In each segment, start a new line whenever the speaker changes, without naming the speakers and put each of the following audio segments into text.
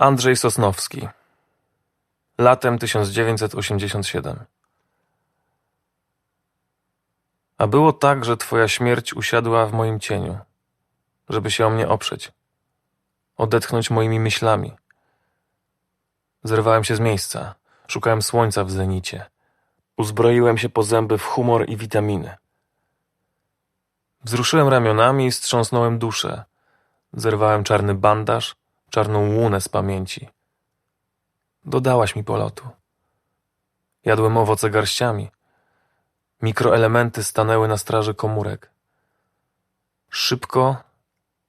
Andrzej Sosnowski. Latem 1987. A było tak, że twoja śmierć usiadła w moim cieniu, żeby się o mnie oprzeć, odetchnąć moimi myślami. Zerwałem się z miejsca, szukałem słońca w zenicie. Uzbroiłem się po zęby w humor i witaminy. Wzruszyłem ramionami i strząsnąłem duszę. Zerwałem czarny bandaż, czarną łunę z pamięci. Dodałaś mi polotu. Jadłem owoce garściami. Mikroelementy stanęły na straży komórek. Szybko,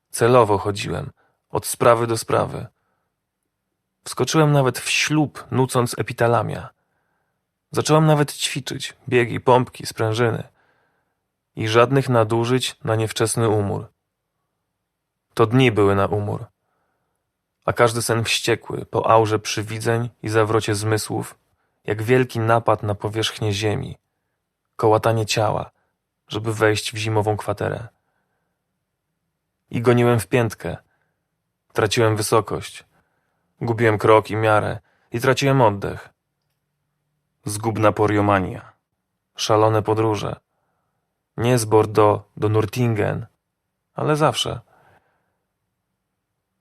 celowo chodziłem, od sprawy do sprawy. Wskoczyłem nawet w ślub, nucąc epitalamia. Zacząłem nawet ćwiczyć, biegi, pompki, sprężyny. I żadnych nadużyć na niewczesny umór. To dni były na umór. A każdy sen wściekły, po aurze przywidzeń i zawrocie zmysłów, jak wielki napad na powierzchnię ziemi, kołatanie ciała, żeby wejść w zimową kwaterę. I goniłem w piętkę. Traciłem wysokość. Gubiłem krok i miarę i traciłem oddech. Zgubna poriomania. Szalone podróże. Nie z Bordeaux do Nurtingen, ale zawsze.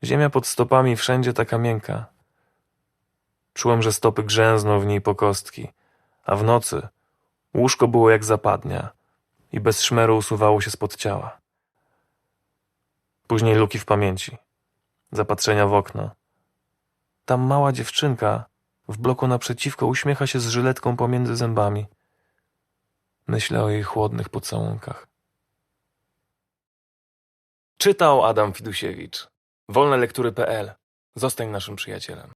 Ziemia pod stopami wszędzie taka miękka. Czułem, że stopy grzęzną w niej po kostki, a w nocy łóżko było jak zapadnia i bez szmeru usuwało się spod ciała. Później luki w pamięci, zapatrzenia w okno. Tam mała dziewczynka w bloku naprzeciwko uśmiecha się z żyletką pomiędzy zębami. Myślę o jej chłodnych pocałunkach. Czytał Adam Fidusiewicz. Wolnelektury.pl. Zostań naszym przyjacielem.